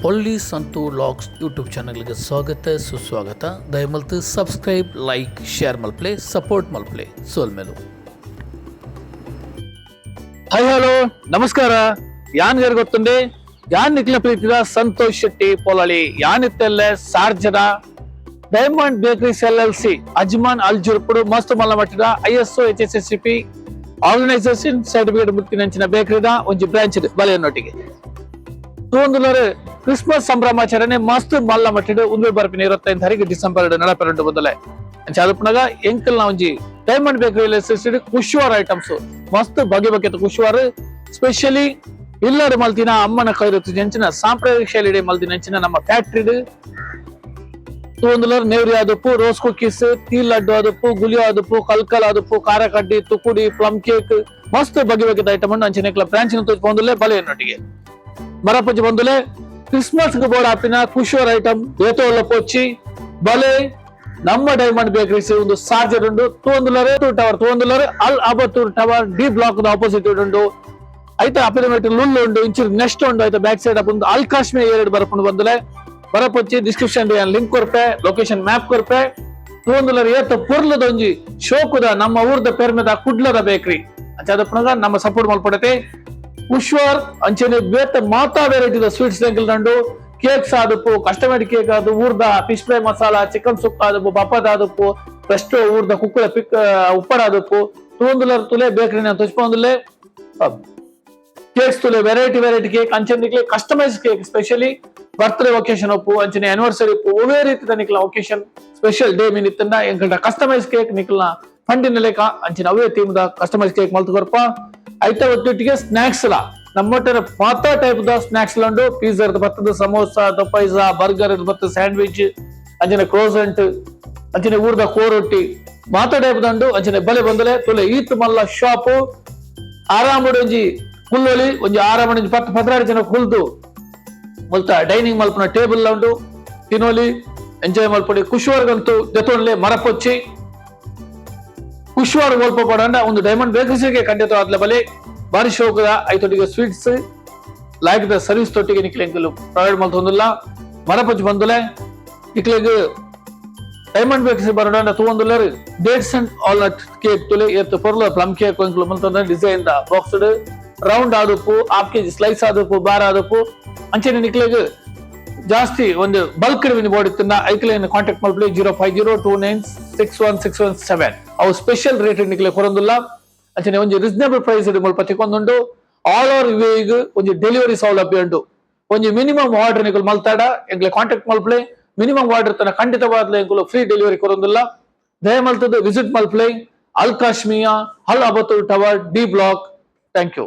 Police ಅಂತೂ logs YouTube ಚಾನಲ್ಗೆ ಸ್ವಾಗತ ಸುಸ್ವಾಗತ ದಯಮಲ್ತು ಸಬ್ಸ್ಕ್ರೈಬ್ ಲೈಕ್ ಶೇರ್ ಮಲ್ಪ್ಲೆ ಸಪೋರ್ಟ್ ಮಲ್ಪ್ಲೆ ಸೋಲ್ ಮೇಲು ಹಾಯ್ ಹಲೋ ನಮಸ್ಕಾರ ಯಾನ್ గారు ಗೊತ್ತುಂಡೆ ಯಾನ್ ನಿಕ್ಲ ಪ್ರೀತಿದ ಸಂತೋಷ್ ಶೆಟ್ಟಿ ಪೊಲಳಿ ಯಾನ್ ಇತ್ತೆಲ್ಲ ಸಾರ್ಜನ diamond bakeries L L C Ajman ಅಲ್ ಜುರ್ಪುಡು ಮಸ್ತ್ ಮಲ್ಲ ಮಟ್ಟಿದ I S O H S S C P organisation certificate ಮುತ್ತಿನಂಚಿನ ಬೇಕರಿದ ಒಂಜಿ ಬ್ರಾಂಚ್ ಬಲೆಯನ್ನೊಟ್ಟಿಗೆ ತೂಂದುಲರು ಕ್ರಿಸ್ಮಸ್ ಸಂಭ್ರಮಾಚರಣೆ ಮಸ್ತ್ ಮಲ್ಲ ಮಟ್ಟಿಡು ಉಂದು ಬರ್ಪಿನ ಇರುವತ್ತೈದು ಹರಿಗೆ ಡಿಸೆಂಬರ್ ನಡಪೆರಡು ಬಂದಲೆ ಚದಪನಗ ಎಂಕಲ್ ಒಂಜಿ ಡೈಮಂಡ್ ಬೇಕರಿ ಸಿಡಿ ಖುಷಿವಾರ ಐಟಮ್ಸ್ ಮಸ್ತ್ ಬಗೆ ಬಗೆತ ಖುಷಿವಾರ. ಸ್ಪೆಷಲಿ ಇಲ್ಲಾರು ಮಲ್ತಿನ ಅಮ್ಮನ ಕೈರತ್ತು ನೆಂಚಿನ ಸಾಂಪ್ರದಾಯಿಕ ಶೈಲಿ ಮಲ್ತಿನ ನೆಂಚಿನ ನಮ್ಮ ಫ್ಯಾಕ್ಟ್ರಿ ತೂಂದುಲರ್ ನೇವ್ರಿ ಆದಪ್ಪು ರೋಸ್ ಕುಕ್ಕೀಸ್ ತೀಲ್ ಲಡ್ಡು ಆದಪ್ಪು, ಗುಲಿಯೋ ಆದಪ್ಪು, ಕಲ್ಕಲ್ ಆದಪ್ಪು, ಖಾರ ಕಡ್ಡಿ, ತುಕುಡಿ ಪ್ಲಮ್ ಕೇಕ್ ಮಸ್ತ್ ಬಗೆ ಬಗೆದ ಐಟಮ್ ಅಂಚಿನ ಬ್ರಾಂಚಿನ ಬ್ರಾಂಚ್ ಬಲೆ ಬಲೆಯನ್ನೊಟ್ಟಿಗೆ. ಮರಪಚ್ಚಿ ಬಂದುಲೆ ಕ್ರಿಸ್ಮಸ್ಗೆ ಬೋರ್ಡ್ ಹಾಪಿನ ಖುಷಿಯರ್ ಐಟಮ್ ಏತೋಲ್ಲ ಪೊಚ್ಚಿ ಬಲೆ ನಮ್ಮ ಡೈಮಂಡ್ ಬೇಕರೀಸ್ ಒಂದು ಸಾರ್ಜರ್ ಉಂಡು ತೂಂದುಲರೆ ಟವರ್ ತೂಂದುಲರೆ ಅಲ್ ಅಬತ್ತೂರ್ ಟವರ್ ಡಿ ಬ್ಲಾಕ್ ಆಪೋಸಿಟ್ ಉಂಡು ಐತ ಅಪಿನ ಮೇಟ್ ಲುಲ್ ಉಂಡು ಇಂಚಿ ನೆಕ್ಸ್ಟ್ ಉಂಡು ಐತ ಬ್ಯಾಕ್ ಸೈಡ್ ಒಂದು ಅಲ್ ಕಾಶ್ಮೀರ್ ಎರಡು ಬರಪುಂಡು ಬಂದುಲೆ ಬರಪೊಚ್ಚಿ ಡಿಸ್ಕ್ರಿಪ್ಷನ್ ಲಿಂಕ್ ಕೊರ್ಪೆ ಲೊಕೇಶನ್ ಮ್ಯಾಪ್ ಕೊರ್ಪೆ ತೂಂದುಲರ್ ಏತ ಪುರ್ಲದೊಂಜಿ ಶೋಕುದ ನಮ್ಮ ಊರ್ದ ಪೇರ್ಮೆದ ಕುಡ್ಲದ ಬೇಕ್ರಿ ಅಂಚಾದಪ್ಪನಾಗ ನಮ್ಮ ಸಪೋರ್ಟ್ ಮಲ್ಪಡತೆ ಅಂಚನೆ ಬೇತ ಮಾತಾ ವೆರೈಟಿದ ಸ್ವೀಟ್ಸ್ ದಂಡು ಕೇಕ್ಸ್ ಆದಪ್ಪು ಕಸ್ಟಮೈಡ್ ಕೇಕ್ ಆದು ಊರ್ದ fish fry masala chicken sukka ಆದಪ್ಪು ಬಪ್ಪದ ಆದಪ್ಪು ಫಸ್ಟ್ ಊರ್ದ ಕುಕ್ಕಳ ಪಿಕ್ ಉಪ್ಪಡ ಆದಪ್ಪು ತೂಂದುಲರ್ ತುಲೆ ಬೇಕರಿನ ತುಚ್ಪೊಂದುಲೆ ಕೇಕ್ಸ್ ತುಲೆ ವೆರೈಟಿ ವೆರೈಟಿ ಕೇಕ್ ಅಂಚನೆ customise cake specially birthday occasion ಒಪ್ಪು ಅಂಚನೆ ಆನಿವರ್ಸರಿ ಒಪ್ಪು ಒವೇ ರೀತಿದ ನಿಕ್ಲ ಒಕೇಶನ್ ಸ್ಪೆಷಲ್ ಡೇ ಮೀನ್ ಇತ್ತಂಡ ಎಂಕಲ್ಟ ಕಸ್ಟಮೈಸ್ ಕೇಕ್ ನಿಕ್ಲ ಫಂಡಿನ ಲೆಕ್ಕ, ಅಂಚಿನ ಅವೇ ಥೀಮ್ ದ ಕಸ್ಟಮೈಸ್ ಕೇಕ್ ಮಲ್ತು ಕೊರ್ಪ ಐತ ಒಟ್ಟಿಗೆ ಸ್ನಾಕ್ಸ್ ಲ. ನಮ್ಮೊಟ್ಟಿನ ಪಾತ ಟೈಪ್ ದ ಸ್ನಾಕ್ಸ್ ಲಂಡು ಪಿಜ್ಜಾ ಇರ್ದು ಬರ್ತದ, ಸಮೋಸ ಪೈಸಾ ಬರ್ಗರ್ ದ ಬರ್ತದ ಸ್ಯಾಂಡ್ವಿಚ್ ಅಂಚನೆ ಕ್ರೋಸೆಂಟ್ ಅಂಚನೆ ಊರ್ದ ಕೋರೊಟ್ಟಿ. ಮಾತ ಟೈಪ್ ದಂಡು ಅಂಚನೆ ಬಲೆ ಬಂದಲೆ, ತುಲೆ ಈತ್ ಮಲ್ಲ ಶಾಪ್ ಆರಾಮಡ್ ಒಂಜಿ ಕುಲ್ಲೊಲಿ, ಒಂಜಿ ಆರಾಮಡ್ ಪತ್ ಪದ್ರಾಡು ಜನ ಕುಲ್ದು. ಮುಲ್ತ ಡೈನಿಂಗ್ ಮಲ್ಪನ ಟೇಬಲ್ ಉಂಡು ತಿನ್ನೋಲಿ ಎಂಜಾಯ್ ಮಲ್ಪಡಿ ಖುಷಿವರ್ಗಂತೂ ಜೊತೆ ಮರಪೊಚ್ಚಿ. ಖುಷಿವಾರ ಓಲ್ಪ ಪಡಂಡ ಒಂದು ಡೈಮಂಡ್ ಬೇಕರಿಸಿಗೆ ಖಂಡಿತ ಅದ್ಲ ಬಲೆ. ಬಾರಿ ಶೋಕದ ಐತೊಟ್ಟಿಗೆ ಸ್ವೀಟ್ಸ್ ಲಾಯ್ಕದ ಸರ್ವಿಸ್ ತೊಟ್ಟಿಗೆ ನಿಕ್ಲೆಂಕಲು ಪ್ರೊವೈಡ್ ಮಲ್ತೊಂದಿಲ್ಲ ಮರಪಚ್ಚಿ ಬಂದುಲೆ ನಿಕ್ಲೆಗ್ ಡೈಮಂಡ್ ಬೇಕ್ಸ್ ಬರೋಣ ತಗೊಂದುಲ್ಲರು dates and all nut cake ತುಲೆ ಎತ್ತು ಪೊರ್ಲ ಪ್ಲಮ್ ಕೇಕ್ ಒಂದು ಮಲ್ತೊಂದ ಡಿಸೈನ್ ದ ಬಾಕ್ಸ್ಡ್ ರೌಂಡ್ ಆದಪ್ಪು ಹಾಫ್ ಕೆಜಿ ಸ್ಲೈಸ್ ಆದಪ್ಪು, ಬಾರ್ ಆದಪ್ಪು. ಅಂಚೆನೆ ನಿಕ್ಲೆಗ್ ಜಾಸ್ತಿ ಒಂದು ಬಲ್ಕ್ ರಿವಿನ್ ಬೋರ್ಡ್ ಇತ್ತು ಐಕ್ಲೇನ್ ಕಾಂಟ್ಯಾಕ್ಟ್ ಮಾಡ್ಬಿಡಿ zero five zero two nine six one six one seven ಅವು ಸ್ಪೆಷಲ್ ರೇಟ್ ನಿಕ್ಲೆ ಕೊರೊಂದುಲ್ಲ ಅಂಚನೆ ಒಂಜಿ ರೀಸನಬಲ್ ಪ್ರೈಸ್ ಮುಲ್ಪ ತಿಕ್ಕೊಂದುಂಡು ಆಲ್ ಓವರ್ ವೇಗ್ ಒಂಜಿ ಡೆಲಿವರಿ ಸೌಲಭ್ಯ ಉಂಡು ಒಂಜಿ ಮಿನಿಮಮ್ ಆರ್ಡರ್ ನಿಕಲ್ ಮಲ್ತಾಡ, ಎಂಕ್ಲೆ ಕಾಂಟ್ಯಾಕ್ಟ್ ಮಲ್ಪ್ಲೆ ಮಿನಿಮಮ್ ಆರ್ಡರ್ ತನ ಖಂಡಿತವಾದ್ಲೆ ಎಂಕುಲು ಫ್ರೀ ಡೆಲಿವರಿ ಕೊರೊಂದುಲ್ಲ ದಯ ಮಲ್ತದ ವಿಸಿಟ್ ಮಲ್ಪ್ಲೆ, ಅಲ್ ಕಾಶ್ಮಿಯಾ ಹಲ್ ಅಬತ್ತೂರ್ tower D block thank you